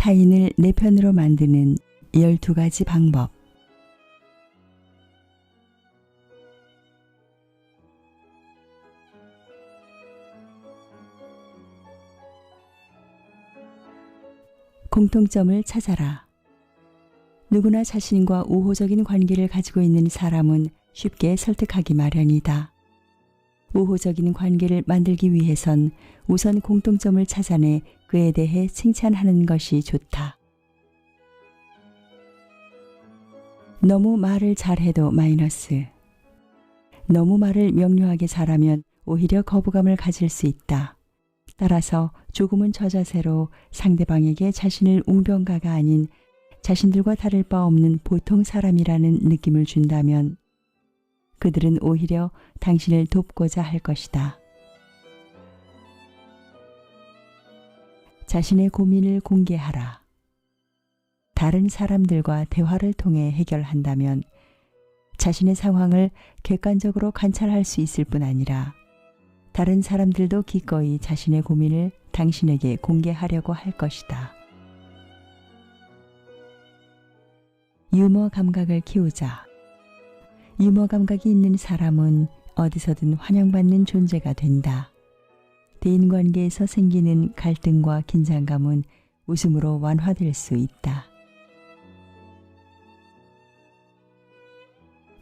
타인을 내 편으로 만드는 12가지 방법. 공통점을 찾아라. 누구나 자신과 우호적인 관계를 가지고 있는 사람은 쉽게 설득하기 마련이다. 우호적인 관계를 만들기 위해선 우선 공통점을 찾아내 그에 대해 칭찬하는 것이 좋다. 너무 말을 잘해도 마이너스. 너무 말을 명료하게 잘하면 오히려 거부감을 가질 수 있다. 따라서 조금은 저자세로 상대방에게 자신을 웅변가가 아닌 자신들과 다를 바 없는 보통 사람이라는 느낌을 준다면 그들은 오히려 당신을 돕고자 할 것이다. 자신의 고민을 공개하라. 다른 사람들과 대화를 통해 해결한다면 자신의 상황을 객관적으로 관찰할 수 있을 뿐 아니라 다른 사람들도 기꺼이 자신의 고민을 당신에게 공개하려고 할 것이다. 유머 감각을 키우자. 유머 감각이 있는 사람은 어디서든 환영받는 존재가 된다. 대인 관계에서 생기는 갈등과 긴장감은 웃음으로 완화될 수 있다.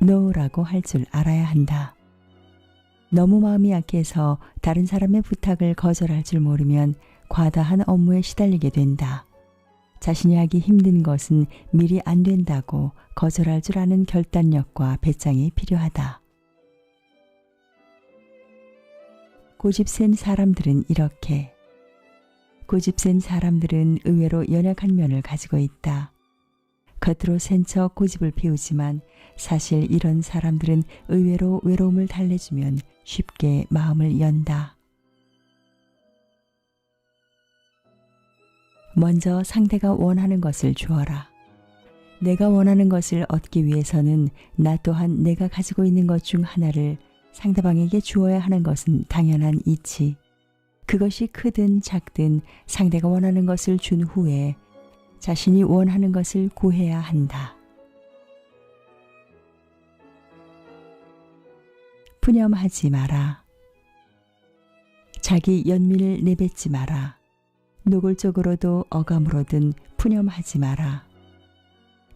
노라고 할 줄 알아야 한다. 너무 마음이 약해서 다른 사람의 부탁을 거절할 줄 모르면 과다한 업무에 시달리게 된다. 자신이 하기 힘든 것은 미리 안 된다고 거절할 줄 아는 결단력과 배짱이 필요하다. 고집 센 사람들은 이렇게 고집 센 사람들은 의외로 연약한 면을 가지고 있다. 겉으로 센 척 고집을 피우지만 사실 이런 사람들은 의외로 외로움을 달래주면 쉽게 마음을 연다. 먼저 상대가 원하는 것을 주어라. 내가 원하는 것을 얻기 위해서는 나 또한 내가 가지고 있는 것 중 하나를 상대방에게 주어야 하는 것은 당연한 이치. 그것이 크든 작든 상대가 원하는 것을 준 후에 자신이 원하는 것을 구해야 한다. 푸념하지 마라. 자기 연민을 내뱉지 마라. 노골적으로도 어감으로든 푸념하지 마라.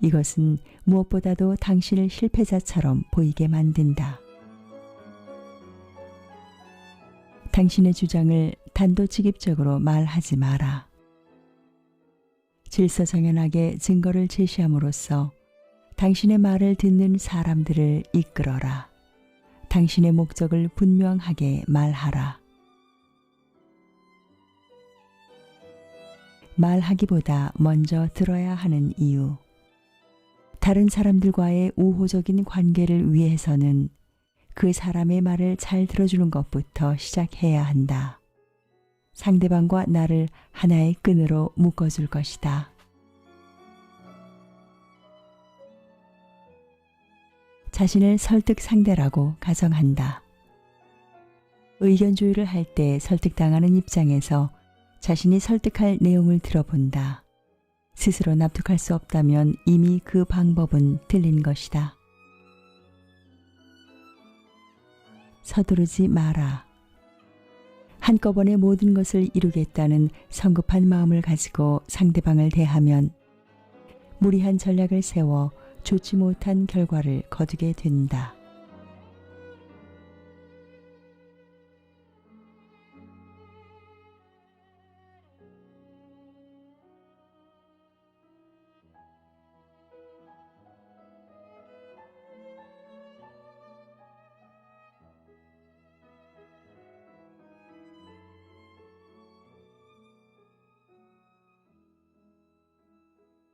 이것은 무엇보다도 당신을 실패자처럼 보이게 만든다. 당신의 주장을 단도직입적으로 말하지 마라. 질서정연하게 증거를 제시함으로써 당신의 말을 듣는 사람들을 이끌어라. 당신의 목적을 분명하게 말하라. 말하기보다 먼저 들어야 하는 이유. 다른 사람들과의 우호적인 관계를 위해서는 그 사람의 말을 잘 들어주는 것부터 시작해야 한다. 상대방과 나를 하나의 끈으로 묶어줄 것이다. 자신을 설득 상대라고 가정한다. 의견 조율을 할 때 설득당하는 입장에서 자신이 설득할 내용을 들어본다. 스스로 납득할 수 없다면 이미 그 방법은 틀린 것이다. 서두르지 마라. 한꺼번에 모든 것을 이루겠다는 성급한 마음을 가지고 상대방을 대하면 무리한 전략을 세워 좋지 못한 결과를 거두게 된다.